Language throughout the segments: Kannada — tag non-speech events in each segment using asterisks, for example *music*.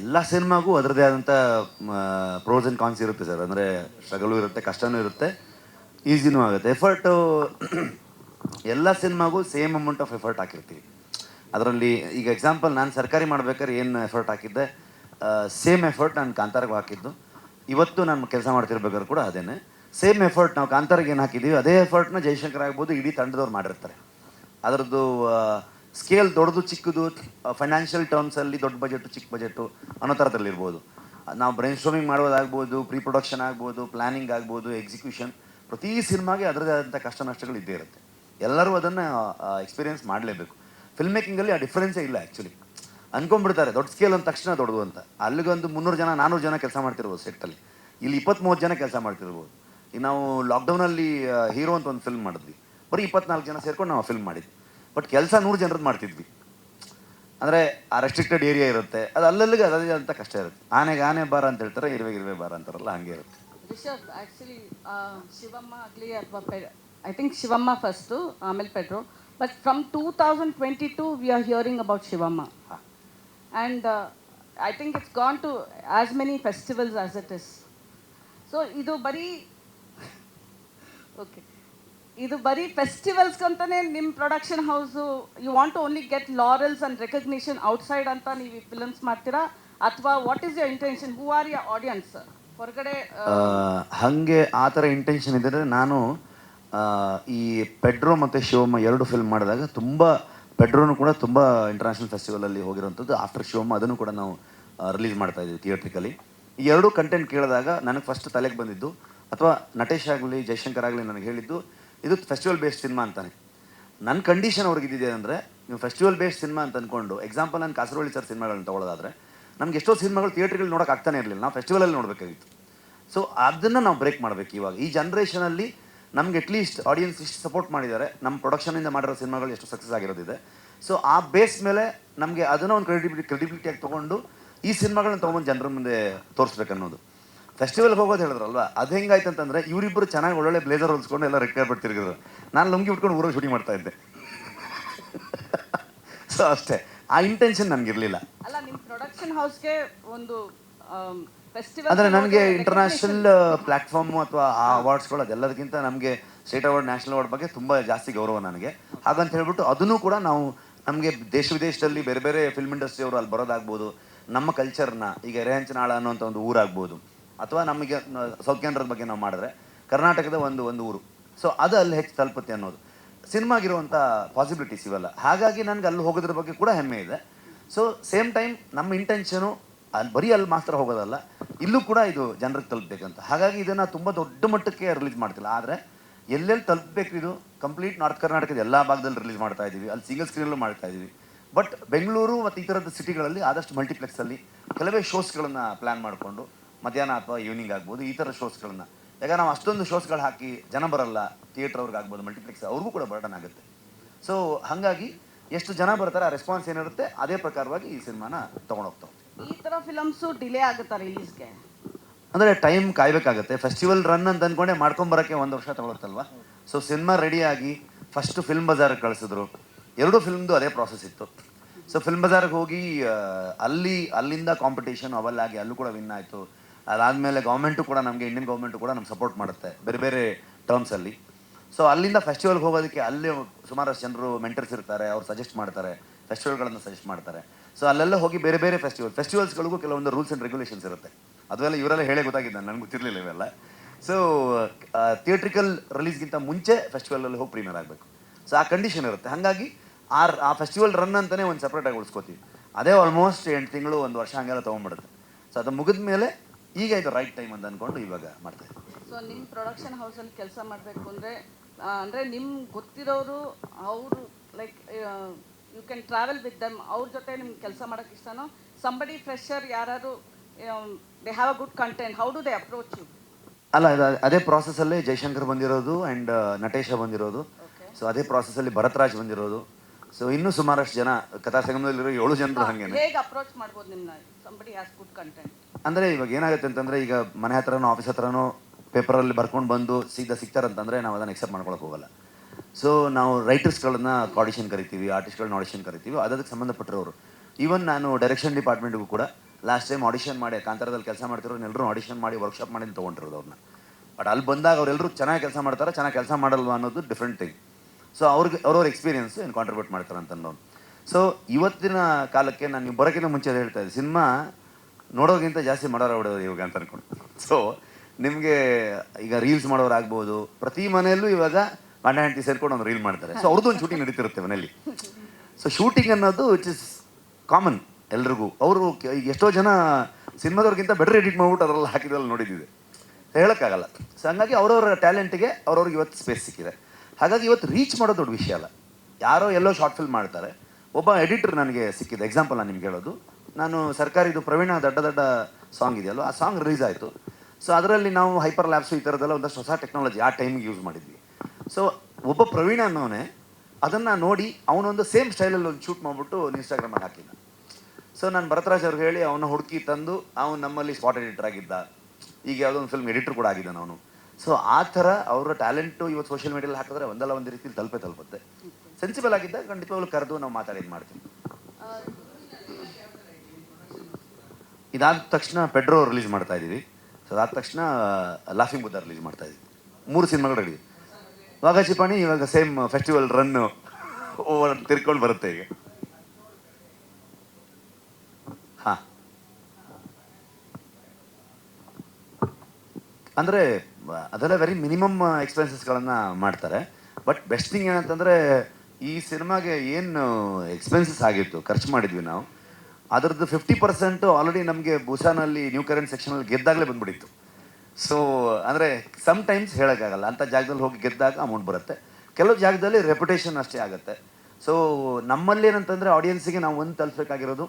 ಎಲ್ಲ ಸಿನಿಮಾಗೂ ಅದರದೇ ಆದಂಥ ಪ್ರೋಸ್ ಆ್ಯಂಡ್ ಕಾನ್ಸ್ ಇರುತ್ತೆ ಸರ್. ಅಂದರೆ ಸ್ಟ್ರಗಲು ಇರುತ್ತೆ, ಕಷ್ಟನೂ ಇರುತ್ತೆ ಈಸಿನೂ ಆಗುತ್ತೆ. ಎಫರ್ಟು ಎಲ್ಲ ಸಿನಿಮಾಗೂ ಸೇಮ್ ಅಮೌಂಟ್ ಆಫ್ ಎಫರ್ಟ್ ಹಾಕಿರ್ತೀವಿ. ಅದರಲ್ಲಿ, ಈಗ ಎಕ್ಸಾಂಪಲ್ ನಾನು ಸರ್ಕಾರಿ ಮಾಡ್ಬೇಕಾದ್ರೆ ಏನು ಎಫರ್ಟ್ ಹಾಕಿದ್ದೆ? ಸೇಮ್ ಎಫರ್ಟ್ ನಾನು ಕಾಂತಾರಿಗೆ ಹಾಕಿದ್ದು. ಇವತ್ತು ನಾನು ಕೆಲಸ ಮಾಡ್ತಿರ್ಬೇಕಾದ್ರೆ ಕೂಡ ಅದೇನೆ. ಸೇಮ್ ಎಫರ್ಟ್ ನಾವು ಕಾಂತಾರಿಗೆ ಏನು ಹಾಕಿದ್ದೀವಿ ಅದೇ ಎಫರ್ಟ್ನ ಜಯಶಂಕರ್ ಆಗ್ಬೋದು, ಇಡೀ ತಂಡದವ್ರು ಮಾಡಿರ್ತಾರೆ. ಅದರದ್ದು ಸ್ಕೇಲ್ ದೊಡ್ಡದು, ಚಿಕ್ಕದು ಫೈನಾನ್ಷಿಯಲ್ ಟರ್ಮ್ಸಲ್ಲಿ ದೊಡ್ಡ ಬಜೆಟ್ ಚಿಕ್ಕ ಬಜೆಟು ಅನ್ನೋ ಥರದಲ್ಲಿ ಇರ್ಬೋದು ನಾವು ಬ್ರೈನ್ ಸ್ಟ್ರೋಮಿಂಗ್ ಮಾಡೋದಾಗ್ಬೋದು ಪ್ರೀ ಪ್ರೊಡಕ್ಷನ್ ಆಗ್ಬೋದು ಪ್ಲಾನಿಂಗ್ ಆಗ್ಬೋದು ಎಕ್ಸಿಕ್ಯೂಷನ್ ಪ್ರತಿ ಸಿನಿಮಾಗೆ ಅದರದೇ ಆದಂಥ ಕಷ್ಟ ನಷ್ಟಗಳು ಇದ್ದೇ ಇರುತ್ತೆ. ಎಲ್ಲರೂ ಅದನ್ನು ಎಕ್ಸ್ಪೀರಿಯನ್ಸ್ ಮಾಡಲೇಬೇಕು. ಫಿಲ್ಮ್ ಮೇಕಿಂಗಲ್ಲಿ ಆ ಡಿಫ್ರೆನ್ಸೇ ಇಲ್ಲ ಆ್ಯಕ್ಚುಲಿ ಅಂದ್ಕೊಂಡ್ಬಿಡ್ತಾರೆ ದೊಡ್ಡ ಸ್ಕೇಲ್ ಅಂದ ತಕ್ಷಣ ದೊಡ್ಡದು ಅಂತ. ಅಲ್ಲಿಗೊಂದು ಮುನ್ನೂರು ಜನ ನಾನ್ನೂರು ಜನ ಕೆಲಸ ಮಾಡ್ತಿರ್ಬೋದು ಸೆಟ್ಟಲ್ಲಿ ಇಲ್ಲಿ ಇಪ್ಪತ್ತ್ಮೂವತ್ತು ಜನ ಕೆಲಸ ಮಾಡ್ತಿರ್ಬೋದು. ಈಗ ನಾವು ಲಾಕ್ಡೌನಲ್ಲಿ ಹೀರೋ ಅಂತ ಒಂದು ಫಿಲ್ಮ್ ಮಾಡಿದ್ವಿ. ಬರೀ ಇಪ್ಪತ್ನಾಲ್ಕು ಜನ ಸೇರ್ಕೊಂಡು ನಾವು ಫಿಲ್ಮ್ ಮಾಡಿದ್ವಿ. ಬಟ್ ಕೆಲಸ ನೂರು ಜನರದ್ದು ಮಾಡ್ತಿದ್ವಿ. ಅಂದರೆ ಆ ರೆಸ್ಟ್ರಿಕ್ಟೆಡ್ ಏರಿಯಾ ಇರುತ್ತೆ. ಅದು ಅಲ್ಲಲ್ಲಿಗೆ ಅದೇ ಅಂತ ಕಷ್ಟ ಇರುತ್ತೆ. ಆನೆಗೆ ಆನೆ ಬಾರ ಅಂತ ಹೇಳ್ತಾರೆ ಇರುವೆ ಇರುವೆ ಬಾರ ಅಂತಾರಲ್ಲ ಹಂಗೆ ಇರುತ್ತೆ. ರಿಷಬ್ ಆ್ಯಕ್ಚುಲಿ ಶಿವಮ್ಮ ಆಗಲಿ ಅಥವಾ ಪೆ ಐ ಥಿಂಕ್ ಶಿವಮ್ಮ ಫಸ್ಟು ಆಮೇಲೆ Pedro. But from two thousand twenty two we are hearing about Shivamma and I think it's gone to as many festivals as it is so ಇದು ಬರೀ *laughs* ಓಕೆ ಇದು ಬರೀ ಫೆಸ್ಟಿವಲ್ಸ್ಗಂತಾನೆ ನಿಮ್ಮ production house you want to only get laurels and recognition outside ಅಂತ ನೀವು ಈ ಫಿಲಮ್ಸ್ ಮಾಡ್ತೀರಾ? ಅಥವಾ what is your intention who are your audience ಹೊರಗಡೆ ಹಂಗೆ ಹಾಗೆ ಆ ಥರ ಇಂಟೆನ್ಷನ್ ಇದ್ದರೆ ನಾನು ಈ ಪೆಡ್ರೋ ಮತ್ತು ಶಿವಮ್ಮ ಎರಡು ಫಿಲ್ಮ್ ಮಾಡಿದಾಗ ತುಂಬ ಪೆಡ್ರೋನು ಕೂಡ ತುಂಬ ಇಂಟರ್ನ್ಯಾಷನಲ್ ಫೆಸ್ಟಿವಲಲ್ಲಿ ಹೋಗಿರೋಂಥದ್ದು ಆಫ್ಟರ್ ಶಿವಮ್ಮ ಅದನ್ನು ಕೂಡ ನಾವು ರಿಲೀಸ್ ಮಾಡ್ತಾ ಇದ್ದೀವಿ ಥಿಯೇಟ್ರಿಕಲಿ ಈ ಎರಡೂ ಕಂಟೆಂಟ್ ಕೇಳಿದಾಗ ನನಗೆ ಫಸ್ಟ್ ತಲೆಗೆ ಬಂದಿದ್ದು. ಅಥವಾ ನಟೇಶ್ ಆಗಲಿ, ಜೈಶಂಕರ್ ಆಗಲಿ ನನಗೆ ಹೇಳಿದ್ದು ಇದು ಫೆಸ್ಟಿವಲ್ ಬೇಸ್ಡ್ ಸಿನಿಮಾ ಅಂತಾನೆ. ನನ್ನ ಕಂಡೀಷನ್ ಅವ್ರಿಗೆ ಇದ್ದಿದೆ ಅಂದರೆ ನೀವು ಫೆಸ್ಟಿವಲ್ ಬೇಸ್ಡ್ ಸಿನಿಮಾ ಅಂತ ಅಂದ್ಕೊಂಡು ಎಕ್ಸಾಂಪಲ್ ನಾನು ಕಾಸರವಳ್ಳಿ ಸರ್ ಸಿನಿಮಾಗಳನ್ನ ತೊಗೊಳೋದಾದ್ರೆ, ನಮ್ಗೆ ಎಷ್ಟೋ ಸಿನಿಮಾಗಳು ಥಿಯೇಟ್ರ್ಗಳು ನೋಡೋಕೆ ಆಗ್ತಾನೆ ಇರಲಿಲ್ಲ, ನಾವು ಫೆಸ್ಟಿವಲಲ್ಲಿ ನೋಡಬೇಕಾಗಿತ್ತು. ಸೊ ಅದನ್ನು ನಾವು ಬ್ರೇಕ್ ಮಾಡಬೇಕು ಇವಾಗ. ಈ ಜನ್ರೇಷನಲ್ಲಿ ನಮ್ಗೆ ಅಟ್ಲೀಸ್ಟ್ ಆಡಿಯನ್ಸ್ ಇಷ್ಟು ಸಪೋರ್ಟ್ ಮಾಡಿದ್ದಾರೆ. ನಮ್ಮ ಪ್ರೊಡಕ್ಷನಿಂದ ಮಾಡಿರೋ ಸಿನಿಮಾಗಳು ಎಷ್ಟು ಸಕ್ಸಸ್ ಆಗಿರೋದಿದೆ. ಸೊ ಆ ಬೇಸ್ ಮೇಲೆ ನಮಗೆ ಅದನ್ನು ಒಂದು ಕ್ರೆಡಿಬಿಲಿಟಿ ಕ್ರೆಡಿಬಿಲಿಟಿಯಾಗಿ ತೊಗೊಂಡು ಈ ಸಿನಿಮಾಗಳನ್ನ ತೊಗೊಂಡು ಜನರ ಮುಂದೆ ತೋರಿಸ್ಬೇಕು ಅನ್ನೋದು ಫೆಸ್ಟಿವಲ್ಗೆ ಹೋಗೋದು ಹೇಳಿದ್ರಲ್ವಾ? ಅದು ಹೆಂಗಾಯ್ತು ಅಂತಂದ್ರೆ ಇವರಿಬ್ಬರು ಚೆನ್ನಾಗಿ ಒಳ್ಳೊಳ್ಳೆ ಬ್ಲೇಸರ್ ಹೊಲ್ಸ್ಕೊಂಡು ಎಲ್ಲ ರೆಕ್ಕೆ ತಿರುಗಿದ್ರು ನಾನು ಲುಂಗಿ ಉಟ್ಕೊಂಡು ಊರಲ್ಲಿ ಶೂಟಿಂಗ್ ಮಾಡ್ತಾ ಇದ್ದೆ. *laughs* ಸೊ ಅಷ್ಟೇ. ಆ ಇಂಟೆನ್ಷನ್ ನನಗಿರಲಿಲ್ಲ. ಅಲ್ಲ ನಿಮ್ಮ ಪ್ರೊಡಕ್ಷನ್ ಹೌಸ್ಗೆ ಒಂದು ಫೆಸ್ಟಿವಲ್ ಅಂದರೆ ನನಗೆ ಇಂಟರ್ನ್ಯಾಷನಲ್ ಪ್ಲಾಟ್ಫಾರ್ಮ್ ಅಥವಾ ಆ ಅವಾರ್ಡ್ಸ್ಗಳು ಅದೆಲ್ಲದಕ್ಕಿಂತ ನಮಗೆ ಸ್ಟೇಟ್ ಅವಾರ್ಡ್ ನ್ಯಾಷನಲ್ ಅವಾರ್ಡ್ ಬಗ್ಗೆ ತುಂಬ ಜಾಸ್ತಿ ಗೌರವ ನನಗೆ. ಹಾಗಂತ ಹೇಳ್ಬಿಟ್ಟು ಅದನ್ನು ಕೂಡ ನಾವು ನಮಗೆ ದೇಶ ವಿದೇಶದಲ್ಲಿ ಬೇರೆ ಬೇರೆ ಫಿಲ್ಮ್ ಇಂಡಸ್ಟ್ರಿ ಅವರು ಅಲ್ಲಿ ಬರೋದಾಗ್ಬೋದು. ನಮ್ಮ ಕಲ್ಚರ್ನ ಈಗ ಎರೆಹಂಚನಾಳ ಅನ್ನೋಂಥ ಒಂದು ಊರಾಗ್ಬೋದು. ಅಥವಾ ನಮಗೆ ಕೇಂದ್ರದ ಬಗ್ಗೆ ನಾವು ಮಾಡಿದ್ರೆ, ಕರ್ನಾಟಕದ ಒಂದು ಒಂದು ಊರು. ಸೊ ಅದು ಅಲ್ಲಿ ಹೆಚ್ಚು ತಲುಪುತ್ತೆ ಅನ್ನೋದು. ಸಿನಿಮಾಗಿರುವಂಥ ಪಾಸಿಬಿಲಿಟೀಸ್ ಇವೆಲ್ಲ. ಹಾಗಾಗಿ ನನಗೆ ಅಲ್ಲಿ ಹೋಗೋದ್ರ ಬಗ್ಗೆ ಕೂಡ ಹೆಮ್ಮೆ ಇದೆ. ಸೊ ಸೇಮ್ ಟೈಮ್ ನಮ್ಮ ಇಂಟೆನ್ಷನು ಅಲ್ಲಿ ಬರೀ ಅಲ್ಲಿ ಮಾತ್ರ ಹೋಗೋದಲ್ಲ, ಇಲ್ಲೂ ಕೂಡ ಇದು ಜನರಿಗೆ ತಲುಪಬೇಕಂತ. ಹಾಗಾಗಿ ಇದನ್ನು ತುಂಬ ದೊಡ್ಡ ಮಟ್ಟಕ್ಕೆ ರಿಲೀಸ್ ಮಾಡ್ತಿಲ್ಲ. ಆದರೆ, ಎಲ್ಲೆಲ್ಲಿ ತಲುಪಬೇಕು ಇದು? ಕಂಪ್ಲೀಟ್ ನಾರ್ತ್ ಕರ್ನಾಟಕದ ಎಲ್ಲ ಭಾಗದಲ್ಲಿ ರಿಲೀಸ್ ಮಾಡ್ತಾ ಇದ್ದೀವಿ ಅಲ್ಲಿ ಸಿಂಗಲ್ ಸ್ಕ್ರೀನಲ್ಲೂ ಮಾಡ್ತಾ ಇದ್ದೀವಿ ಬಟ್ ಬೆಂಗಳೂರು ಮತ್ತು ಈ ಥರದ ಸಿಟಿಗಳಲ್ಲಿ ಆದಷ್ಟು ಮಲ್ಟಿಪ್ಲೆಕ್ಸಲ್ಲಿ ಕೆಲವೇ ಶೋಸ್ಗಳನ್ನು ಪ್ಲ್ಯಾನ್ ಮಾಡಿಕೊಂಡು ಮಧ್ಯಾಹ್ನ ಅಥವಾ ಈವ್ನಿಂಗ್ ಆಗ್ಬೋದು ಈ ಥರ ಶೋಸ್ಗಳನ್ನು ಯಾಕೆ ನಾವು ಅಷ್ಟೊಂದು ಶೋಸ್ಗಳು ಹಾಕಿ ಜನ ಬರಲ್ಲ ಥಿಯೇಟ್ರ್ ಅವ್ರಿಗೆ ಆಗ್ಬೋದು ಮಲ್ಟಿಪ್ಲೆಕ್ಸ್ ಅವ್ರಿಗೂ ಕೂಡ ಬರ್ಡನ್ ಆಗುತ್ತೆ. ಸೊ ಹಾಗಾಗಿ ಎಷ್ಟು ಜನ ಬರ್ತಾರೆ ಆ ರೆಸ್ಪಾನ್ಸ್ ಏನಿರುತ್ತೆ ಅದೇ ಪ್ರಕಾರವಾಗಿ ಈ ಸಿನಿಮಾನ ತೊಗೊಂಡೋಗ್ತಾ ಹೋಗ್ತಾವೆ. ಈ ಥರ ಫಿಲಮ್ಸು ಡಿಲೇ ಆಗುತ್ತಾ ರಿಲೀಸ್ಗೆ ಅಂದರೆ ಟೈಮ್ ಕಾಯ್ಬೇಕಾಗುತ್ತೆ. ಫೆಸ್ಟಿವಲ್ ರನ್ ಅಂತ ಅಂದ್ಕೊಂಡೆ ಮಾಡ್ಕೊಂಬರೋಕ್ಕೆ ಒಂದು ವರ್ಷ ತಗೊಳುತ್ತಲ್ವ? ಸೊ ಸಿನಿಮಾ ರೆಡಿಯಾಗಿ ಫಸ್ಟ್ ಫಿಲ್ಮ್ ಬಜಾರ್ಗೆ ಕಳಿಸಿದ್ರು. ಎರಡೂ ಫಿಲ್ಮ್ದು ಅದೇ ಪ್ರಾಸೆಸ್ ಇತ್ತು. ಸೊ ಫಿಲ್ಮ್ ಬಜಾರ್ಗೆ ಹೋಗಿ ಅಲ್ಲಿ ಅಲ್ಲಿಂದ ಕಾಂಪಿಟೇಷನ್ ಅವೆಲ್ಲಾಗಿ ಅಲ್ಲೂ ಕೂಡ ವಿನ್ ಆಯಿತು. ಅದಾದಮೇಲೆ ಗೌರ್ಮೆಂಟು ಕೂಡ ನಮಗೆ ಇಂಡಿಯನ್ ಗೌರ್ಮೆಂಟು ಕೂಡ ನಮ್ಗೆ ಸಪೋರ್ಟ್ ಮಾಡುತ್ತೆ, ಬೇರೆ ಬೇರೆ ಟರ್ಮ್ಸಲ್ಲಿ ಸೊ ಅಲ್ಲಿಂದ ಫೆಸ್ಟಿವಲ್ಗೆ ಹೋಗೋದಕ್ಕೆ ಅಲ್ಲಿ ಸುಮಾರಷ್ಟು ಜನರು ಮೆಂಟರ್ಸ್ ಇರ್ತಾರೆ, ಅವ್ರು ಸಜೆಸ್ಟ್ ಮಾಡ್ತಾರೆ ಫೆಸ್ಟಿವಲ್ಗಳನ್ನು ಸಜೆಸ್ಟ್ ಮಾಡ್ತಾರೆ. ಸೊ ಅಲ್ಲೆಲ್ಲ ಹೋಗಿ ಬೇರೆ ಬೇರೆ ಫೆಸ್ಟಿವಲ್ ಫೆಸ್ಟಿವಲ್ಸ್ಗಳಿಗೂ ಕೆಲವೊಂದು ರೂಲ್ಸ್ ಆ್ಯಂಡ್ ರೆಗ್ಯುಲೇಷನ್ಸ್ ಇರುತ್ತೆ. ಅದೆಲ್ಲ ಇವರೆಲ್ಲ ಹೇಳೇ ಗೊತ್ತಾಗಿದ್ದು ನನಗೆ ಗೊತ್ತಿರಲಿಲ್ಲ ಇವೆಲ್ಲ. ಸೊ ಥಿಯೇಟ್ರಿಕಲ್ ರಿಲೀಸ್ಗಿಂತ ಮುಂಚೆ ಫೆಸ್ಟಿವಲಲ್ಲಿ ಹೋಗಿ ಪ್ರೀಮಿಯರ್ ಆಗಬೇಕು. ಸೊ ಆ ಕಂಡೀಷನ್ ಇರುತ್ತೆ. ಹಾಗಾಗಿ ಆ ಆ ಫೆಸ್ಟಿವಲ್ ರನ್ ಅಂತಲೇ ಒಂದು ಸಪ್ರೇಟಾಗಿ ಉಳಿಸ್ಕೋತೀವಿ. ಅದೇ ಆಲ್ಮೋಸ್ಟ್ ಎಂಟು ತಿಂಗಳು, ಒಂದು ವರ್ಷ ಹಂಗೆಲ್ಲ ತೊಗೊಂಡ್ಬಿಡುತ್ತೆ. ಸೊ ಅದು ಮುಗಿದ ಮೇಲೆ ಈಗ ಇದು ರೈಟ್ ಟೈಮ್ ಅಂತ ಅಂದ್ಕೊಂಡು ಇವಾಗ ಮಾಡ್ತಾ ಸೊ ನಿಮ್ಮ ಪ್ರೊಡಕ್ಷನ್ ಹೌಸಲ್ಲಿ ಕೆಲಸ ಮಾಡಬೇಕು ಅಂದರೆ ಅಂದರೆ ನಿಮ್ಗೆ ಗೊತ್ತಿರೋರು ಅವರು like you can travel with them ಅವ್ರ ಜೊತೆ ನಿಮ್ಗೆ ಕೆಲಸ ಮಾಡೋಕ್ಕೆ ಇಷ್ಟನೋ? ಸಂಬಡಿ ಫ್ರೆಶರ್ ಯಾರು they have a good content how do they approach you ಅಲ್ಲ ಇದು ಅದೇ ಪ್ರಾಸೆಸಲ್ಲೇ ಜಯಶಂಕರ್ ಬಂದಿರೋದು ಆ್ಯಂಡ್ ನಟೇಶ ಬಂದಿರೋದು. ಸೊ ಅದೇ ಪ್ರಾಸೆಸಲ್ಲಿ ಭರತ್ರಾಜ್ ಬಂದಿರೋದು. ಸೊ ಇನ್ನೂ ಸುಮಾರಷ್ಟು ಜನ ಕಥಾ ಸಂಗಮದಲ್ಲಿರೋ ಏಳು ಜನರು ಹಾಗೆ ಹೇಗೆ ಅಪ್ರೋಚ್ ಮಾಡ್ಬೋದು ನಿಮ್ಮನ್ನ ಸಂಬಡಿ ಹ್ಯಾಸ್ ಗುಡ್ ಕಂಟೆಂಟ್ ಅಂದರೆ ಇವಾಗ ಏನಾಗುತ್ತೆ ಅಂತಂದರೆ ಈಗ ಮನೆ ಹತ್ರನೋ ಆಫೀಸ್ ಹತ್ರನೋ ಪೇಪರಲ್ಲಿ ಬರ್ಕೊಂಡು ಬಂದು ಸೀದಾ ಸಿಗ್ತಾರಂತಂದರೆ ನಾವು ಅದನ್ನು ಎಕ್ಸೆಪ್ಟ್ ಮಾಡ್ಕೊಳಕ್ಕೆ ಹೋಗಲ್ಲ. ಸೊ ನಾವು ರೈಟರ್ಸ್ಗಳನ್ನ ಆಡಿಷನ್ ಕರಿತೀವಿ ಆರ್ಟಿಸ್ಟ್ಗಳನ್ನ ಆಡಿಷನ್ ಕರಿತೀವಿ, ಅದಕ್ಕೆ ಸಂಬಂಧಪಟ್ಟಿರೋರು. ಈವನ್ ನಾನು ಡೈರೆಕ್ಷನ್ ಡಿಪಾರ್ಟ್ಮೆಂಟ್ಗೂ ಕೂಡ ಲಾಸ್ಟ್ ಟೈಮ್ ಆಡಿಷನ್ ಮಾಡಿ, ಕಾಂತಾರದಲ್ಲಿ ಕೆಲಸ ಮಾಡ್ತಿರೋರು ಎಲ್ಲರೂ ಆಡಿಷನ್ ಮಾಡಿ ವರ್ಕ್ಶಾಪ್ ಮಾಡಿ ತೊಗೊಂಡಿರೋದು ಅವ್ರನ್ನ ಬಟ್ ಅಲ್ಲಿ ಬಂದಾಗ ಅವರೆಲ್ಲರೂ ಚೆನ್ನಾಗಿ ಕೆಲಸ ಮಾಡ್ತಾರೆ, ಚೆನ್ನಾಗಿ ಕೆಲಸ ಮಾಡಲ್ವಾ ಅನ್ನೋದು ಡಿಫ್ರೆಂಟ್ ಥಿಂಗ್ ಸೊ ಅವ್ರಿಗೆ, ಅವ್ರವ್ರ ಎಕ್ಸ್ಪೀರಿಯನ್ಸ್ ಏನು ಕಾಂಟ್ರಿಬ್ಯೂಟ್ ಮಾಡ್ತಾರೆ ಅಂತ ಅನ್ನೋದು ಸೊ ಇವತ್ತಿನ ಕಾಲಕ್ಕೆ ನಾನು ನೀವು ಬರೋಕ್ಕಿಂತ ಮುಂಚೆ ಹೇಳ್ತಾ ಇದ್ದೆ, ಸಿನಿಮಾ ನೋಡೋಗಿಂತ ಜಾಸ್ತಿ ಮಾಡೋರು ಹೊಡೋದು ಇವಾಗ ಅಂತ ಅನ್ಕೊಂಡು. ಸೊ ನಿಮಗೆ ಈಗ ರೀಲ್ಸ್ ಮಾಡೋರು ಆಗ್ಬೋದು. ಪ್ರತಿ ಮನೆಯಲ್ಲೂ ಇವಾಗ ಗಂಡ ಹೆಂಡತಿ ಸೇರ್ಕೊಂಡು ಒಂದು ರೀಲ್ ಮಾಡ್ತಾರೆ. ಸೊ ಅವ್ರದ್ದು ಒಂದು ಶೂಟಿಂಗ್ ನಡೀತಿರುತ್ತೆ ಮನೆಯಲ್ಲಿ. ಸೊ ಶೂಟಿಂಗ್ ಅನ್ನೋದು ಇಟ್ ಇಸ್ ಕಾಮನ್ ಎಲ್ರಿಗೂ. ಅವರು ಎಷ್ಟೋ ಜನ ಸಿನಿಮಾದವ್ರಿಗಿಂತ ಬೆಟರ್ ಎಡಿಟ್ ಮಾಡ್ಬಿಟ್ಟು ಅದರಲ್ಲಿ ಹಾಕಿದ್ರಲ್ಲಿ ನೋಡಿದ್ದಿದೆ. ಹೇಳೋಕ್ಕಾಗಲ್ಲ. ಸೊ ಹಂಗಾಗಿ ಅವ್ರವ್ರ ಟ್ಯಾಲೆಂಟ್ಗೆ ಅವ್ರವ್ರಿಗೆ ಇವತ್ತು ಸ್ಪೇಸ್ ಸಿಕ್ಕಿದೆ. ಹಾಗಾಗಿ ಇವತ್ತು ರೀಚ್ ಮಾಡೋದು ದೊಡ್ಡ ವಿಷಯ ಅಲ್ಲ. ಯಾರೋ ಎಲ್ಲೋ ಶಾರ್ಟ್ ಫಿಲ್ಮ್ ಮಾಡ್ತಾರೆ. ಒಬ್ಬ ಎಡಿಟರ್ ನನಗೆ ಸಿಕ್ಕಿದೆ. ಎಕ್ಸಾಂಪಲ್ ನಾನು ನಿಮ್ಗೆ ಹೇಳೋದು. ನಾನು ಸರ್ಕಾರಿದು ಪ್ರವೀಣ ದೊಡ್ಡ ದೊಡ್ಡ ಸಾಂಗ್ ಇದೆಯಲ್ಲ ಆ ಸಾಂಗ್ ರಿಲೀಸ್ ಆಯಿತು. ಸೊ ಅದರಲ್ಲಿ ನಾವು ಹೈಪರ್ ಲ್ಯಾಬ್ಸು ಈ ಥರದ್ದೆಲ್ಲ ಒಂದಷ್ಟು ಹೊಸ ಟೆಕ್ನಾಲಜಿ ಆ ಟೈಮಿಗೆ ಯೂಸ್ ಮಾಡಿದ್ವಿ. ಸೊ ಒಬ್ಬ ಪ್ರವೀಣ ಅನ್ನೋನೆ ಅದನ್ನು ನೋಡಿ ಅವನೊಂದು ಸೇಮ್ ಸ್ಟೈಲಲ್ಲಿ ಒಂದು ಶೂಟ್ ಮಾಡಿಬಿಟ್ಟು ಇನ್ಸ್ಟಾಗ್ರಾಮಲ್ಲಿ ಹಾಕಿದ್ದ. ಸೊ ನಾನು ಭರತರಾಜ್ ಅವ್ರಿಗೆ ಹೇಳಿ, ಅವನ ಹುಡುಕಿ ತಂದು ಅವನು ನಮ್ಮಲ್ಲಿ ಸ್ಪಾಟ್ ಎಡಿಟರ್ ಆಗಿದ್ದ. ಈಗ ಯಾವುದೋ ಒಂದು ಫಿಲ್ಮ್ ಎಡಿಟರ್ ಕೂಡ ಆಗಿದ್ದಾನೆ ಅವನು. ಸೊ ಆ ಥರ ಅವರ ಟ್ಯಾಲೆಂಟು ಇವತ್ತು ಸೋಷಿಯಲ್ ಮೀಡಿಯಲ್ಲಿ ಹಾಕಿದ್ರೆ ಒಂದಲ್ಲ ಒಂದು ರೀತಿಯಲ್ಲಿ ತಲುಪೆ ತಲುಪುತ್ತೆ. ಸೆನ್ಸಿಬಲ್ ಆಗಿದ್ದಾಗ ಖಂಡಿತವಾಗ್ಲೂ ಕರೆದು ನಾವು ಮಾತಾಡಿದ್ದು ಮಾಡ್ತೀವಿ. ಇದಾದ ತಕ್ಷಣ ಪೆಡ್ರೋ ರಿಲೀಸ್ ಮಾಡ್ತಾ ಇದ್ದೀವಿ. ಸೊ ಅದಾದ ತಕ್ಷಣ ಲಾಫಿಂಗ್ ಬುದ್ಧ ರಿಲೀಸ್ ಮಾಡ್ತಾ ಇದ್ದೀವಿ. ಮೂರು ಸಿನಿಮಾಗಳು ರೆಡಿ ವಾಗ ಇವಾಗ ಸೇಮ್ ಫೆಸ್ಟಿವಲ್ ರನ್ ಓವರ್ ತಿರ್ಕೊಂಡು ಬರುತ್ತೆ ಈಗ. ಹಾಂ. ಅಂದರೆ, ಅದೆಲ್ಲ ವೆರಿ ಮಿನಿಮಮ್ ಎಕ್ಸ್ಪೆನ್ಸಸ್ಗಳನ್ನು ಮಾಡ್ತಾರೆ. ಬಟ್ ಬೆಸ್ಟ್ ಥಿಂಗ್ ಏನಂತಂದರೆ, ಈ ಸಿನಿಮಾಗೆ ಏನು ಎಕ್ಸ್ಪೆನ್ಸಸ್ ಆಗಿತ್ತು, ಖರ್ಚು ಮಾಡಿದ್ವಿ ನಾವು ಅದರದ್ದು ಫಿಫ್ಟಿ ಪರ್ಸೆಂಟು ಆಲ್ರೆಡಿ ನಮಗೆ ಬುಸಾನಲ್ಲಿ ನ್ಯೂ ಕರೆಂಟ್ ಸೆಕ್ಷನಲ್ಲಿ ಗೆದ್ದಾಗಲೇ ಬಂದ್ಬಿಟ್ಟಿತ್ತು. ಸೊ ಅಂದರೆ ಸಮ್ ಟೈಮ್ಸ್ ಹೇಳೋಕ್ಕಾಗಲ್ಲ. ಅಂಥ ಜಾಗದಲ್ಲಿ ಹೋಗಿ ಗೆದ್ದಾಗ ಅಮೌಂಟ್ ಬರುತ್ತೆ. ಕೆಲವು ಜಾಗದಲ್ಲಿ ರೆಪ್ಯುಟೇಷನ್ ಅಷ್ಟೇ ಆಗುತ್ತೆ. ಸೊ ನಮ್ಮಲ್ಲಿ ಏನಂತಂದರೆ ಆಡಿಯನ್ಸಿಗೆ ನಾವು ಒಂದು ತಲುಪಬೇಕಾಗಿರೋದು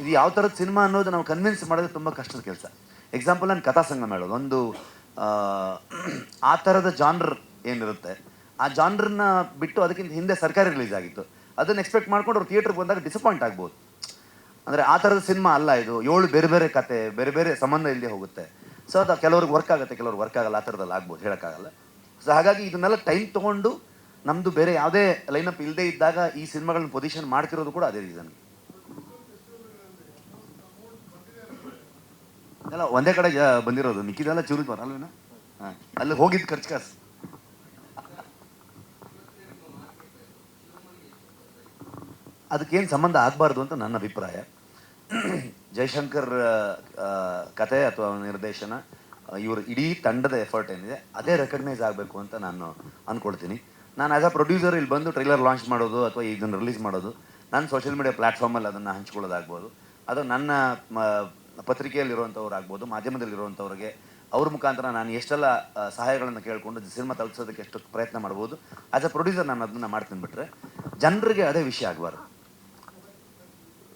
ಇದು ಯಾವ ಥರದ ಸಿನಿಮಾ ಅನ್ನೋದು ನಾವು ಕನ್ವಿನ್ಸ್ ಮಾಡೋದು ತುಂಬ ಕಷ್ಟದ ಕೆಲಸ. ಎಕ್ಸಾಂಪಲ್ ನಾನು ಕಥಾ ಹೇಳೋದು. ಒಂದು, ಆ ಥರದ ಜಾನ್ರ್ ಏನಿರುತ್ತೆ, ಆ ಜಾನ್ರನ್ನ ಬಿಟ್ಟು ಅದಕ್ಕಿಂತ ಹಿಂದೆ ಸರ್ಕಾರಿ ರಿಲೀಸ್ ಆಗಿತ್ತು. ಅದನ್ನು ಎಕ್ಸ್ಪೆಕ್ಟ್ ಮಾಡ್ಕೊಂಡು ಅವ್ರು ಥಿಯೇಟ್ರಿಗೆ ಬಂದಾಗ ಡಿಸಪಾಯಿಂಟ್ ಆಗ್ಬೋದು. ಅಂದರೆ ಆ ಥರದ ಸಿನಿಮಾ ಅಲ್ಲ ಇದು. ಏಳು ಬೇರೆ ಬೇರೆ ಕತೆ, ಬೇರೆ ಬೇರೆ ಸಂಬಂಧ ಇಲ್ಲದೆ ಹೋಗುತ್ತೆ. ಸೊ ಅದು ಕೆಲವ್ರಿಗೆ ವರ್ಕ್ ಆಗುತ್ತೆ, ಕೆಲವ್ರಿಗೆ ವರ್ಕ್ ಆಗಲ್ಲ, ಆ ಥರದಲ್ಲಿ ಆಗ್ಬೋದು, ಹೇಳೋಕ್ಕಾಗಲ್ಲ. ಸೊ ಹಾಗಾಗಿ ಇದನ್ನೆಲ್ಲ ಟೈಮ್ ತೊಗೊಂಡು ನಮ್ಮದು ಬೇರೆ ಯಾವುದೇ ಲೈನಪ್ ಇಲ್ಲದೆ ಇದ್ದಾಗ ಈ ಸಿನಿಮಾಗಳನ್ನ ಪೊಸಿಷನ್ ಮಾಡ್ತಿರೋದು ಕೂಡ ಅದೇ ರೀಸನ್ ಎಲ್ಲ ಒಂದೇ ಕಡೆ ಬಂದಿರೋದು. ಮಿಕ್ಕಿದೆಲ್ಲ ಚೂರು ಬರಲ್ವೇನ ಹಾಂ, ಅಲ್ಲಿ ಹೋಗಿದ್ದು ಖರ್ಚು ಕಾಸು. ಅದಕ್ಕೇನು ಸಂಬಂಧ ಆಗಬಾರ್ದು ಅಂತ ನನ್ನ ಅಭಿಪ್ರಾಯ. ಜಯಶಂಕರ್ ಕತೆ ಅಥವಾ ನಿರ್ದೇಶನ, ಇವರು ಇಡೀ ತಂಡದ ಎಫರ್ಟ್ ಏನಿದೆ, ಅದೇ ರೆಕಗ್ನೈಸ್ ಆಗಬೇಕು ಅಂತ ನಾನು ಅಂದ್ಕೊಳ್ತೀನಿ ನಾನು ಆ್ಯಸ್ ಅ ಪ್ರೊಡ್ಯೂಸರ್ ಇಲ್ಲಿ ಬಂದು ಟ್ರೈಲರ್ ಲಾಂಚ್ ಮಾಡೋದು ಅಥವಾ ಇದನ್ನು ರಿಲೀಸ್ ಮಾಡೋದು, ನಾನು ಸೋಷಿಯಲ್ ಮೀಡಿಯಾ ಪ್ಲ್ಯಾಟ್ಫಾರ್ಮಲ್ಲಿ ಅದನ್ನು ಹಂಚ್ಕೊಳ್ಳೋದಾಗ್ಬೋದು. ಅದು ನನ್ನ ಪತ್ರಿಕೆಯಲ್ಲಿರುವಂಥವ್ರು ಆಗ್ಬೋದು ಮಾಧ್ಯಮದಲ್ಲಿರುವಂಥವ್ರಿಗೆ ಅವ್ರ ಮುಖಾಂತರ ನಾನು ಎಷ್ಟೆಲ್ಲ ಸಹಾಯಗಳನ್ನು ಕೇಳಿಕೊಂಡು ಸಿನಿಮಾ ತಲುಪಿಸೋದಕ್ಕೆ ಎಷ್ಟು ಪ್ರಯತ್ನ ಮಾಡ್ಬೋದು ಆ್ಯಸ್ ಅ ಪ್ರೊಡ್ಯೂಸರ್ ನಾನು ಅದನ್ನು ಮಾಡ್ತೀನಿ ಬಿಟ್ಟರೆ ಜನರಿಗೆ ಅದೇ ವಿಷಯ ಆಗಬಾರ್ದು.